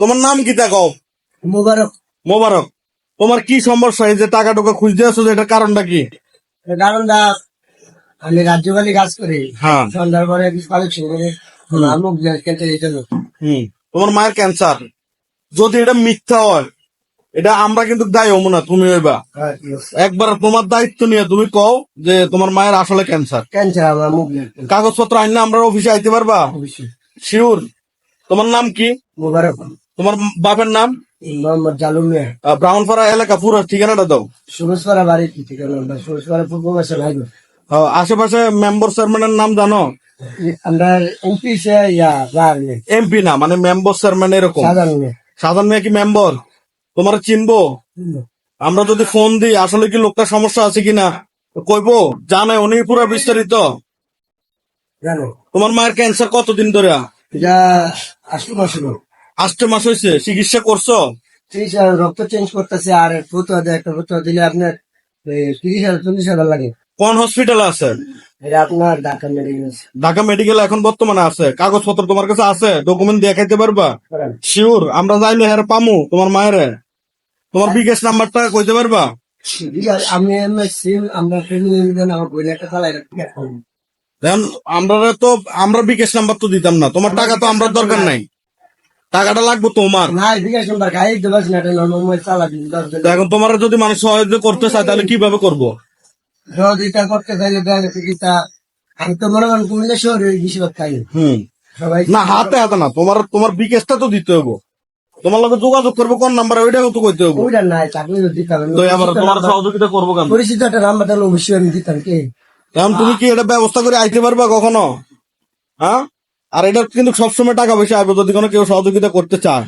তোমার নাম কি কও? মুবারক। মোবারক। তোমার কি সমস্যা? এই যে টাকা টুকা খুঁজতে আসছো যে এটার কারণটা কি? কারণ দা আমি রাজ্যবালী কাজ করি। হ্যাঁ। সন্ধ্যার পরে তোমার মায়ের ক্যান্সার যদি এটা মিথ্যা হয় এটা আমরা কিন্তু দায়ী হব না তুমি হইবা। হ্যাঁ, একবার তোমার দায়িত্ব নিয়ে তুমি কও যে তোমার মায়ের আসলে ক্যান্সার ক্যান্সার আমার মুখ কাগজপত্র আনলে আমরা অফিসে আইতে পারবা? শিওর তোমার নাম কি? মুবারক। তোমার বাপের নাম? মোহাম্মদ জালুম এলাকা পুরো ঠিকানাটা দাও। সুরজপাড়া বাড়ি ঠিকানা সুরজপাড়া পূর্ব পাশে ভাই আশেপাশে মেম্বার চেয়ারম্যানের নাম জানো? আমরা এমপি সে এমপি না মানে মেম্বার চেয়ারম্যান এরকম। সাধারণ মেয়ে। কি মেম্বার? তোমার চিনবো? আমরা যদি ফোন দিই আসলে কি লোকটা সমস্যা আছে কিনা? কইবো? জানে উনি পুরো বিস্তারিত। জানো। তোমার মায়ের ক্যান্সার কতদিন ধরে? এটা আসলে বছর। আষ্ট মাস হয়েছে চিকিৎসা করছ? ত্রিশ হাজার রক্ত চেঞ্জ করতেছে আর ফতুয়া দেয় একটা ফতুয়া দিলে আপনার তিরিশ হাজার চল্লিশ হাজার লাগে। কোন হসপিটাল আছে? এটা আপনার ঢাকা মেডিকেল ঢাকা মেডিকেল এখন বর্তমানে আছে। কাগজপত্র তোমার কাছে আছে? ডকুমেন্ট দেখাইতে পারবা? শিওর আমরা যাইলে হ্যাঁ পামু তোমার মায়ের। তোমার বিকাশ নাম্বারটা কইতে পারবা? আমি আমরা আমরা তো আমরা বিকাশ নাম্বার তো দিতাম না। তোমার টাকা তো আমরা দরকার নাই। টাকাটা লাগবে তোমার। এখন তোমার যদি মানুষ সহযোগিতা করতে চায় তাহলে কীভাবে করব? সহযোগিতা করতে চাইলে ব্যাংক থেকে তা আমি তো মনে করেন কুমিল্লা শহরে বেশিরভাগ খাই। সবাই না হাতে হাতে না তোমার তোমার বিকাশটা তো দিতে হব তোমার যোগাযোগ করব কোন নাম্বার ওইটাও তো কইতে হব ওইটা নাই চাকরি তো দিতে হবে। তো আবার তোমার সহযোগিতা করব কেন? পরিচিত একটা নাম্বার তাহলে অবশ্যই আমি দিতাম কে? এখন তুমি কি এটা ব্যবস্থা করে আইতে পারবা কখনো? হ্যাঁ? আর এটা কিন্তু সবসময় টাকা পয়সা আসবে যদি কোনো কেউ সহযোগিতা করতে চায়।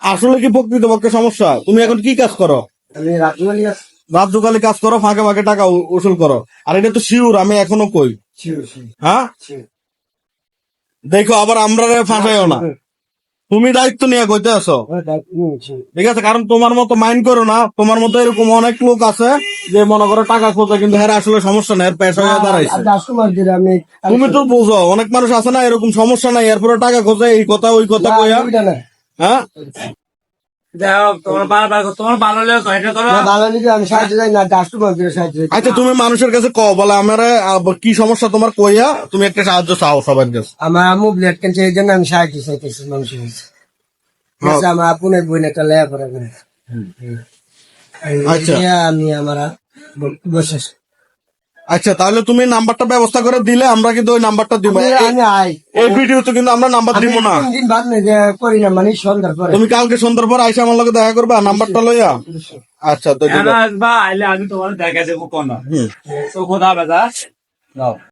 আসলে কি প্রকৃতপক্ষে সমস্যা? তুমি এখন কি কাজ করো? রাত কাজ করো ফাঁকে ফাঁকে টাকা উসুল করো। আর এটা তো শিওর আমি এখনও কই? হ্যাঁ? দেখো আবার আমরা ফাঁসাইও না। তুমি দায়িত্ব নিয়ে কইতে আছো। ঠিক আছে কারণ তোমার মতো মাইন্ড করো না তোমার মতো এরকম অনেক লোক আছে যে মনে করো টাকা খোঁজে কিন্তু হ্যাঁ আসলে সমস্যা নাই এর পেশা হয়ে দাঁড়াইছে। আমি তুমি তো বুঝো অনেক মানুষ আছে না এরকম সমস্যা নাই এরপরে টাকা খোঁজে এই কথা ওই কথা কইয়া। হ্যাঁ? আচ্ছা তুমি মানুষের কাছে কও বলে আমার কি সমস্যা তোমার কইয়া তুমি একটা সাহায্য চাও সবার কাছে। আমার আমু ব্লাড ক্যান্সার এই জন্য আমি সাহায্য চাইতেছি মানুষের কাছে। আমার আপুনের বই একটা লেয়া করে। আচ্ছা। আমি আমার বসে আচ্ছা তাহলে তুমি নাম্বারটা ব্যবস্থা করে দিলে আমরা কিন্তু ওই নাম্বারটা দিব। এই ভিডিও তো কিন্তু আমরা নাম্বার দিব না। করি না মানে সন্ধ্যার পরে। তুমি কালকে সন্ধ্যার পর আইসা আমার লগে দেখা করবা নাম্বারটা লইয়া? আচ্ছা তো আসবা আইলে আমি তোমার দেখা দেবো কোন তো বেজা যাও।